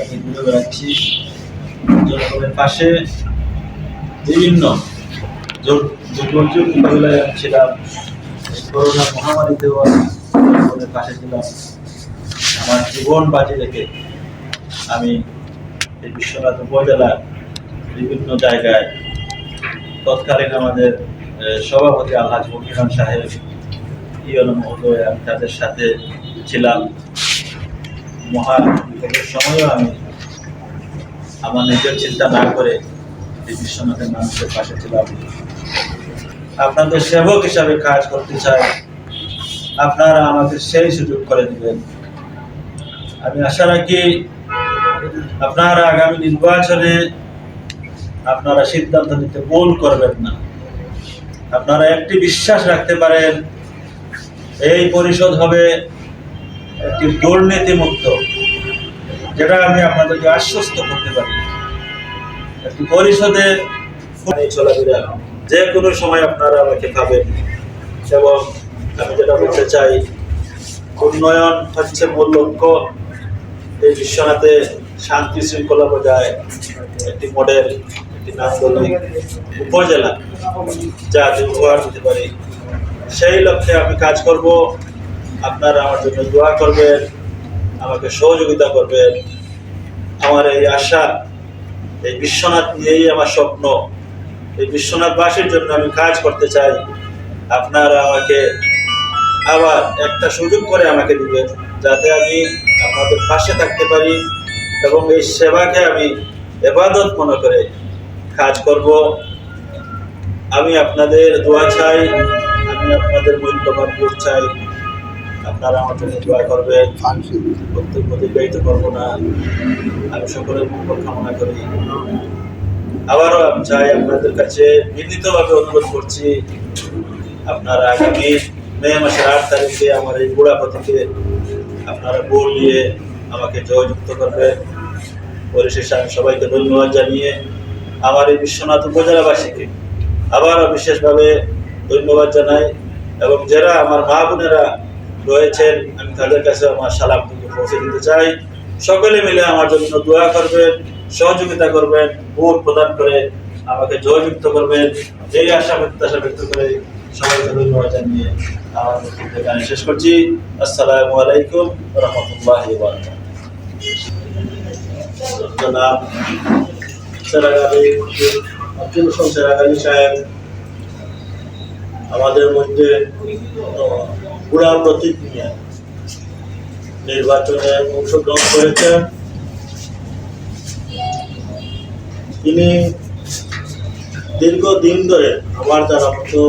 আমি বেড়াচ্ছি পাশে বিভিন্ন করোনা পাশে আমার জীবন বাজি রেখে আমি এই বিশ্বনাথ উপজেলার বিভিন্ন জায়গায় তৎকালীন আমাদের সভাপতি মকিরান সাহেব ইয়ন মহোদয় আমি তাদের সাথে ছিলাম। মহা বিপদের সময়ও আমি আমার নিজের চিন্তা না করে এই বিশ্বনাথের মানুষের পাশে ছিলাম। আপনাদের সেবক হিসাবে কাজ করতে চাই। আপনারা আমাকে সেই সুযোগ করে দিবেন। আমি আশা রাখি আপনারা আগামী নির্বাচনে আপনারা সিদ্ধান্ত নিতে ভুল করবেন না। আপনারা একটি বিশ্বাস রাখতে পারেন, এই পরিষদ হবে একটি দুর্নীতি মুক্ত, যেটা আমি আপনাদেরকে আশ্বস্ত করতে পারি। একটি পরিষদে চলাফেরা যে কোনো সময় আপনারা আমাকে পাবেন। এবং আমি যেটা বলতে চাই, উন্নয়ন হচ্ছে মূল লক্ষ্য। এই বিশ্বনাথে শান্তি শৃঙ্খলা বজায় একটি মডেল, একটি নান্দনিক উপজেলা, যা উপহার দিতে পারি। সেই লক্ষ্যে আমি কাজ করব। আপনারা আমার জন্য দোয়া করবেন, আমাকে সহযোগিতা করবেন। আমার এই আশা, এই বিশ্বনাথ নিয়েই আমার স্বপ্ন। এই বিশ্বনাথবাসীর জন্য আমি কাজ করতে চাই। আপনারা আমাকে আবার একটা সুযোগ করে আমাকে দিবেন, যাতে আমি আপনাদের পাশে থাকতে পারি এবং এই সেবাকে আমি এবাদত মনে করে কাজ করব। আমি আপনাদের দোয়া চাই, আমি আপনাদের মূল্যবান চাই। আপনারা আমার জন্য দোয়া করবেন। বক্তব্য দীর্ঘায়িত করব না। আমি সকলের মঙ্গল কামনা করি। আবারও আমি চাই আপনাদের কাছে বিনীতভাবে অনুরোধ করছি, আপনারা আগামী মে মাসের আট তারিখে আমার এই বুড়া আপনারা ভোট দিয়ে আমাকে জয়যুক্ত করবেন। পরিশেষে আমি সবাইকে ধন্যবাদ জানিয়ে আমার এই বিশ্বনাথ উপজেলাবাসীকে আবারও বিশেষভাবে ধন্যবাদ জানাই এবং যারা আমার মা বোনেরা রয়েছেন। আমি তাদের কাছে আমার সালামটুকু পৌঁছে দিতে চাই। সকলে মিলে আমার জন্য দোয়া করবেন, সহযোগিতা করবেন, ভোট প্রদান করে আমাকে জয়যুক্ত করবেন। এই আশা প্রত্যাশা ব্যক্ত করে সবাইকে ধন্যবাদ জানিয়ে আমার এখানে শেষ করছি। আসসালামু আলাইকুম রহমতুল্লাহ জনাব সেরাগালি সাহেব, আমাদের মধ্যে বুড়া প্রতীক নিয়ে নির্বাচনে অংশগ্রহণ করেছেন। তিনি দীর্ঘদিন ধরে আমার জানা মতো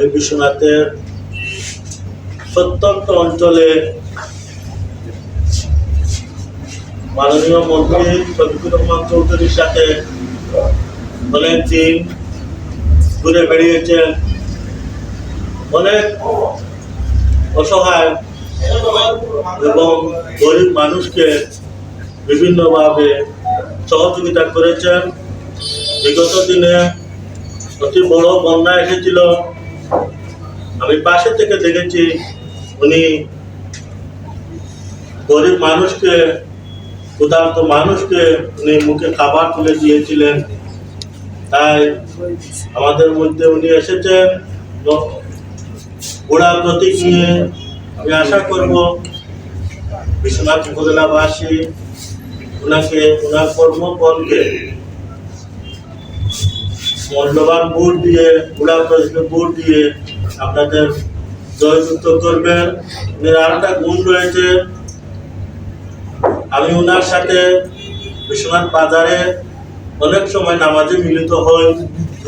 এই বিশ্বনাথের প্রত্যন্ত অঞ্চলে মাননীয় মন্ত্রী শফিকুর রহমান চৌধুরীর সাথে অনেক দিন ঘুরে বেরিয়েছেন। অনেক অসহায় এবং গরিব মানুষকে বিভিন্নভাবে সহযোগিতা করেছেন। বিগত দিনে অতি বড় বন্যা এসেছিল। আমি পাশে থেকে দেখেছি উনি গরিব মানুষকে, ক্ষুধার্ত মানুষকে উনি মুখে খাবার তুলে দিয়েছিলেন। তাই আমাদের মধ্যে উনি এসেছেন। গোড়া প্রতীক নিয়ে আমি আশা করব বিশ্বনাথ উপজেলাবাসী ওনাকে, ওনার কর্মফলকে মূল্যবান ভোট দিয়ে গোড়া প্রতীকে ভোট দিয়ে আপনাদের জয়যুক্ত করবেন। উনি আরেকটা গুণ রয়েছে, আমি ওনার সাথে বিশ্বনাথ বাজারে অনেক সময় নামাজে মিলিত হই।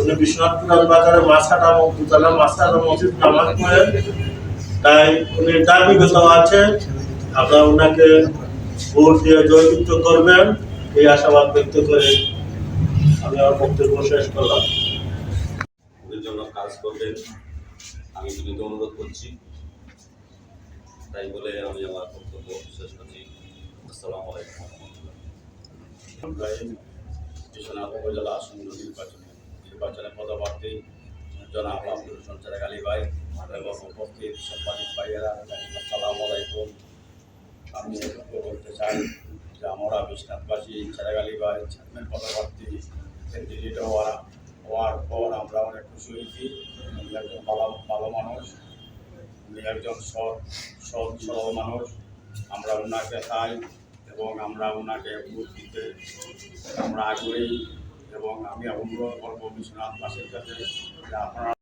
উনি বিশ্বনাথ পুরান বাজারে মাছাটা দুতলা মাছাটা মসজিদ নামাজ পড়েন তাই উনি ধার্মিকত আছে আপনারা ওনাকে ভোট দিয়ে জয়যুক্ত করবেন। এই আশাবাদ ব্যক্ত করে আমি আমার বক্তব্য শেষ করলাম। ওদের জন্য কাজ করবেন। আমি বিনীত অনুরোধ করছি। তাই বলে আমি আমার বক্তব্য শেষ করছি। আসসালামু আলাইকুম। বিশ্বনাথ উপজেলা আসন্ন নির্বাচনে নির্বাচনে পদপ্রার্থী জনাব আব্দুল হোসেন চেরাগ আলী ভাই এবং উপস্থিত সাংবাদিক ভাইয়েরা, আসসালামু আলাইকুম। আমি বলতে চাই যে আমরা বিশ্বনাথবাসী ছেড়াগালি বা চেয়ারম্যান পদপ্রার্থী ক্যান্ডিডেট হওয়া হওয়ার পর আমরা অনেক খুশি হয়েছি। উনি একজন ভালো ভালো মানুষ, উনি একজন সৎ সৎ, সরল মানুষ। আমরা ওনাকে চাই এবং আমরা ওনাকে ভোট দিতে আমরা আগ্রহী। এবং আমি অনুরোধ করব বিশ্বনাথবাসীর কাছে যে আপনারা